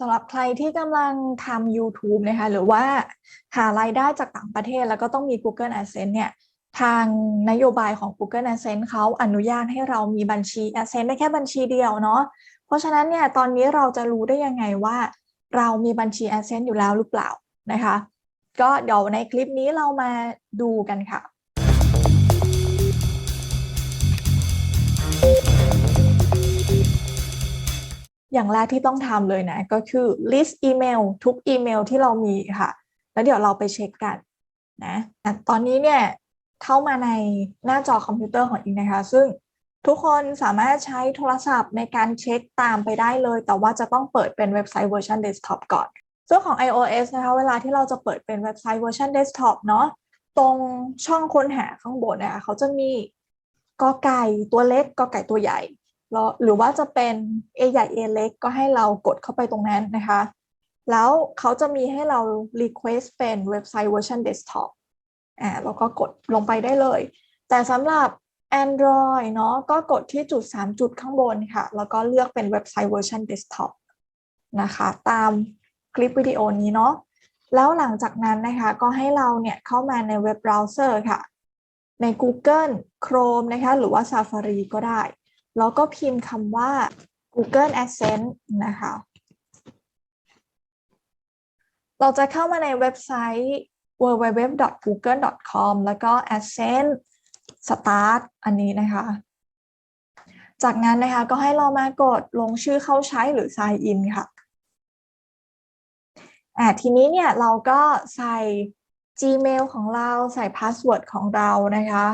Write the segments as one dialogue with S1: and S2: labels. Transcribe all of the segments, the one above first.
S1: สำหรับใครที่กำลังทำ YouTube นะคะ หรือว่าหารายได้จากต่างประเทศแล้วก็ต้องมี Google Adsense เนี่ย ทางนโยบายของ Google Adsense เขาอนุญาตให้เรามีบัญชี Adsense ได้แค่บัญชีเดียวเนาะ เพราะฉะนั้นเนี่ย ตอนนี้เราจะรู้ได้ยังไงว่า เรามีบัญชี Adsense อยู่แล้วหรือเปล่านะคะ ก็เดี๋ยวในคลิปนี้เรามาดูกันค่ะ อย่างแรกที่ต้องทำเลยนะ ก็คือ list อีเมลทุกอีเมลที่เรามีค่ะ แล้วเดี๋ยวเราไปเช็คกันนะะตอนนี้เนี่ยเข้ามาในหน้าจอคอมพิวเตอร์ของอิงนะคะ ซึ่งทุกคนสามารถใช้โทรศัพท์ในการเช็คตามไปได้เลย แต่ว่าจะต้องเปิดเป็นเว็บไซต์เวอร์ชันเดสก์ท็อปก่อนส่วนของ iOS นะคะ เวลาที่เราจะเปิดเป็นเว็บไซต์เวอร์ชันเดสก์ท็อปเนาะ ตรงช่องค้นหาข้างบนนะคะเขาจะมีกอไก่ตัวเล็กกอไก่ตัวใหญ่ หรือว่าจะเป็น A ใหญ่ A เล็ก ก็ให้เรากดเข้าไปตรงนั้นนะคะ แล้วเขาจะมีให้เรา request เป็นเว็บไซต์เวอร์ชัน desktop อ่าแล้วก็กดลงไปได้เลย แต่สำหรับ Android เนาะก็กดที่จุด 3 จุดข้างบนค่ะ แล้วก็เลือกเป็นเว็บไซต์เวอร์ชัน desktop นะคะ ตามคลิปวิดีโอนี้เนาะแล้วหลังจากนั้นนะคะ ก็ให้เราเนี่ยเข้ามาในเว็บเบราว์เซอร์ค่ะ ใน Google Chrome นะคะ หรือว่า Safari ก็ได้ แล้วก็พิมพ์คำว่า Google Adsense นะคะ เราจะเข้ามาในเว็บไซต์ www.google.com แล้วก็ Adsense Start อันนี้นะคะ จากนั้นนะคะก็ให้เรามากดลงชื่อเข้าใช้หรือ sign in ค่ะอ่าทีนี้เนี่ยเราก็ใส่ Gmail ของเราใส่พาสเวิร์ดของเรานะคะ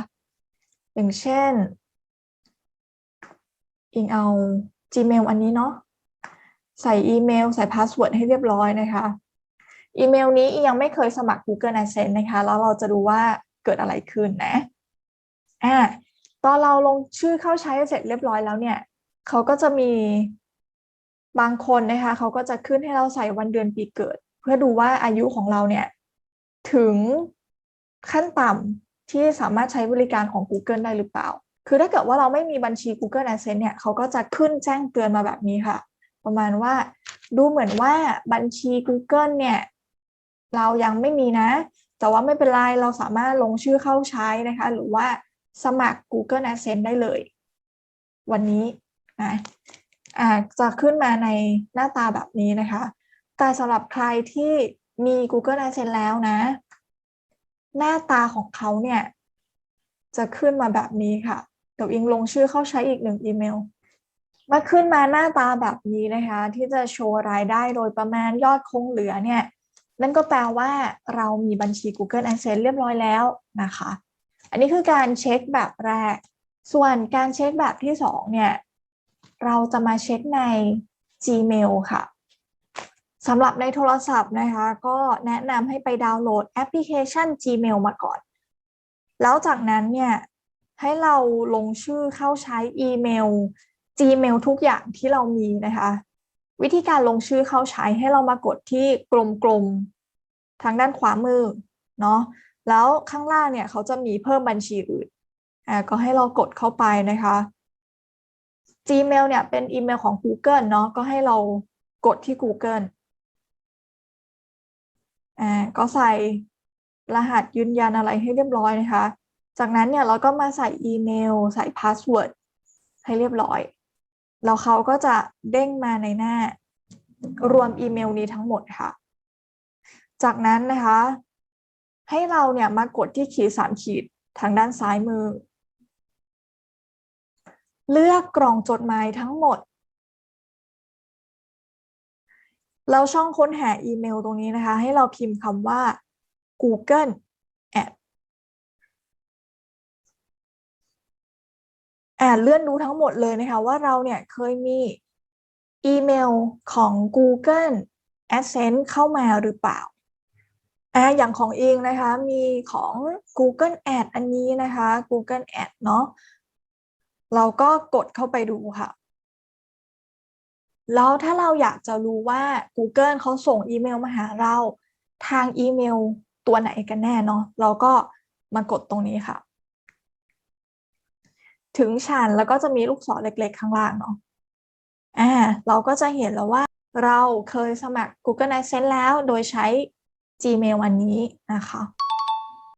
S1: อย่างเช่น อิงเอา Gmail อันนี้เนาะใส่อีเมล ใส่พาสเวิร์ดให้เรียบร้อยนะคะ อีเมลนี้อิงยังไม่เคยสมัคร Google Adsense นะคะ แล้วเราจะดูว่าเกิดอะไรขึ้นนะอ่าตอนเราลงชื่อเข้าใช้เสร็จเรียบร้อยแล้วเนี่ยเขาก็จะมีบางคนนะคะเขาก็จะขึ้นให้เราใส่วันเดือนปีเกิด เพื่อดูว่าอายุของเราเนี่ย ถึงขั้นต่ำที่สามารถใช้บริการของ Google ได้หรือเปล่า คือถ้าเกิดว่าเราไม่มีบัญชี Google Adsense เนี่ยเขาก็จะขึ้นแจ้งเตือนมาแบบนี้ค่ะ ประมาณว่าดูเหมือนว่าบัญชี Google เนี่ยเรายังไม่มีนะ แต่ว่าไม่เป็นไร เราสามารถลงชื่อเข้าใช้นะคะ หรือว่าสมัคร Google Adsense ได้เลย วันนี้นะอ่าจะขึ้นมาในหน้าตาแบบนี้นะคะ แต่สำหรับใครที่มี Google Adsense แล้วนะ หน้าตาของเขาเนี่ยจะขึ้นมาแบบนี้ค่ะ เดี๋ยวอิงลงชื่อเข้าใช้อีกหนึ่งอีเมลมาขึ้นมาหน้าตาแบบนี้นะคะ ที่จะโชว์รายได้โดยประมาณยอดคงเหลือเนี่ย นั่นก็แปลว่าเรามีบัญชี Google Adsense เรียบร้อยแล้วนะคะ อันนี้คือการเช็คแบบแรก ส่วนการเช็คแบบที่สองเนี่ย เราจะมาเช็คใน Gmail ค่ะสำหรับในโทรศัพท์นะคะ ก็แนะนำให้ไปดาวน์โหลดแอปพลิเคชัน Gmail มาก่อน แล้วจากนั้นเนี่ย ให้เราลงชื่อเข้าใช้อีเมล Gmail ทุกอย่างที่เรามีนะคะ วิธีการลงชื่อเข้าใช้ให้เรามากดที่กลมๆทางด้านขวามือเนาะแล้วข้างล่างเนี่ยเขาจะมีเพิ่มบัญชีอื่นอ่าก็ให้เรากดเข้าไปนะคะ Gmail เนี่ยเป็นอีเมลของ Google เนาะก็ให้เรากดที่ Google อ่าก็ใส่รหัสยืนยันอะไรให้เรียบร้อยนะคะ จากนั้นเนี่ยเราก็มาใส่อีเมล ใส่พาสเวิร์ดให้เรียบร้อย แล้วเขาก็จะเด้งมาในหน้ารวมอีเมลนี้ทั้งหมดค่ะ จากนั้นนะคะ ให้เราเนี่ยมากดที่ขีดสามขีดทางด้านซ้ายมือ เลือกกล่องจดหมายทั้งหมด แล้วช่องค้นหาอีเมลตรงนี้นะคะ ให้เราพิมพ์คำว่า Google อ่าเลื่อนดูทั้งหมดเลยนะคะว่าเราเนี่ยเคยมีอีเมลของ Google Adsense เข้ามาหรือเปล่าอ่าอย่างของเองนะคะมีของ Google Ad อันนี้นะคะ Google Ad เนาะเราก็กดเข้าไปดูค่ะ แล้วถ้าเราอยากจะรู้ว่า Google เขาส่งอีเมลมาหาเรา ทางอีเมลตัวไหนกันแน่เนาะเราก็มากดตรงนี้ค่ะ ถึงชันแล้วก็จะมีลูกศรเล็ก ๆ ข้างล่างเนาะอ่าเราก็จะเห็นแล้วว่าเราเคยสมัคร Google Adsense แล้วโดยใช้ Gmail อันนี้นะคะ